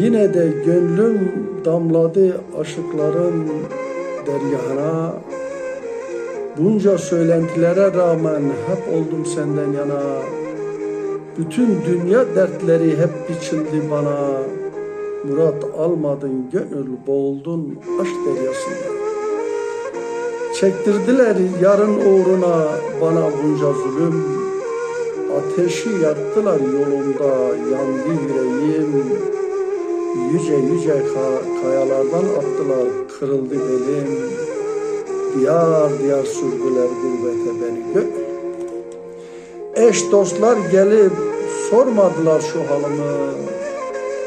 Yine de gönlüm damladı aşıkların deryahına Bunca söylentilere rağmen hep oldum senden yana. Bütün dünya dertleri hep biçildi bana. Murat almadın gönül boğuldun aşk deryasında. Çektirdiler yarın uğruna bana bunca zulüm. Ateşi yaktılar yolumda yandı yüreğim Yüce yüce ka- kayalardan attılar kırıldı belim. Diyar diyar sürdüler gurbete beni. Gö Eş dostlar gelip sormadılar şu halımı.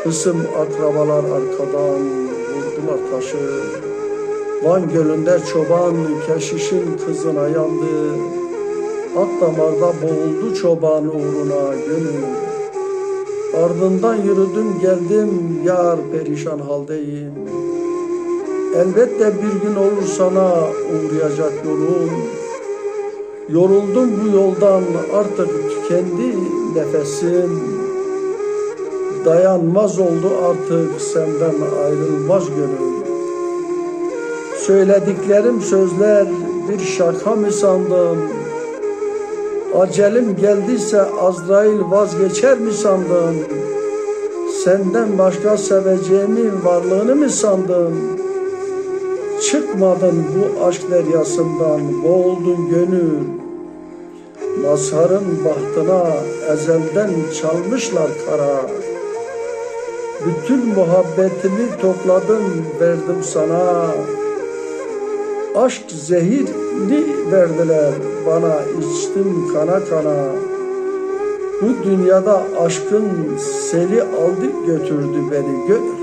Hısım akrabalar arkadan vurdular taşı. Van gölünde çoban keşişin kızına yandı. Ak damarda boğuldu çoban uğruna gönül Ardından yürüdüm geldim yar perişan haldeyim. Elbette bir gün olur sana uğrayacak yolum. Yoruldum bu yoldan artık tükendi nefesim. Dayanmaz oldu artık senden ayrılmaz gönül Söylediklerim sözler bir şaka mı sandım Acelim geldiyse Azrail vazgeçer mi sandın? Senden başka seveceğimi varlığını mı sandın? Çıkmadın bu aşk deryasından, boğuldun gönül. Mazharın bahtına ezelden çalmışlar kara. Bütün muhabbetimi topladım, verdim sana. Aşk zehirli verdiler bana içtim kana kana. Bu dünyada aşkın seli aldı götürdü beni gönül.